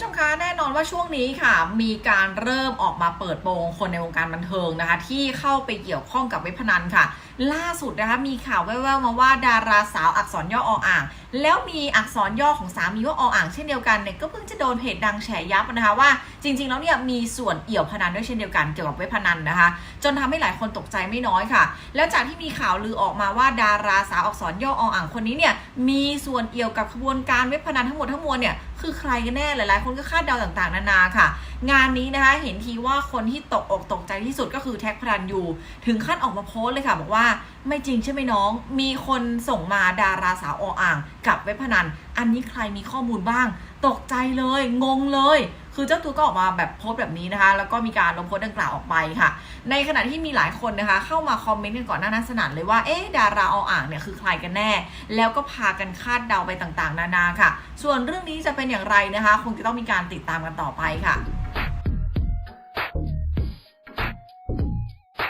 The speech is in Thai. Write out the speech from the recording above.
ผู้ชมคะแน่นอนว่าช่วงนี้ค่ะ มีการเริ่มออกมาเปิดโปงคนในวงการบันเทิงนะคะ ที่เข้าไปเกี่ยวข้องกับเว็บพนันค่ะ ล่าสุดนะคะมีข่าวแว่วๆมาว่าดาราสาวอักษรย่อออ่าง แล้วมีอักษรย่อของสามีว่าออ่างเช่นเดียวกันเนี่ยก็เพิ่งจะโดนเพจดังแฉยับนะคะว่าจริง ๆ แล้วเนี่ยมีส่วนเอี่ยวพนันด้วยเช่นเดียวกันเกี่ยวกับเว็บพนันนะคะ จนทำให้หลายคนตกใจไม่น้อยค่ะ แล้วจากที่มีข่าวลือออกมาว่าดาราสาวอักษรย่อออ่างคนนี้เนี่ยมีส่วนเอี่ยวกับขบวนการเว็บพนันทั้งหมดทั้งมวลเนี่ย คือใครกันแน่หลายๆ คนก็คาดเดาต่างๆ นานาค่ะ งานนี้นะคะเห็นทีว่าคนที่ตกอกตกใจที่สุดก็คือแท็กพรันยูถึงขั้นออกมาโพสเลยค่ะ บอกว่าไม่จริงใช่ไหมน้อง มีคนส่งมาดาราสาวออ่าง กับเว็บพนัน อันนี้ใครมีข้อมูลบ้าง ตกใจเลย งงเลยคือเจ้าตัวก็ออกมาแบบโพสแบบนี้นะคะ แล้วก็มีการลงโพสดังกล่าวออกไปค่ะ ในขณะที่มีหลายคนนะคะ เข้ามาคอมเมนต์กันก่อนหน้านั้นสนั่นเลยว่า เอ๊ะ ดาราออ่างเนี่ยคือใครกันแน่ แล้วก็พากันคาดเดาไปต่างๆ นานาค่ะ ส่วนเรื่องนี้จะเป็นอย่างไรนะคะ คงจะต้องมีการติดตามกันต่อไปค่ะ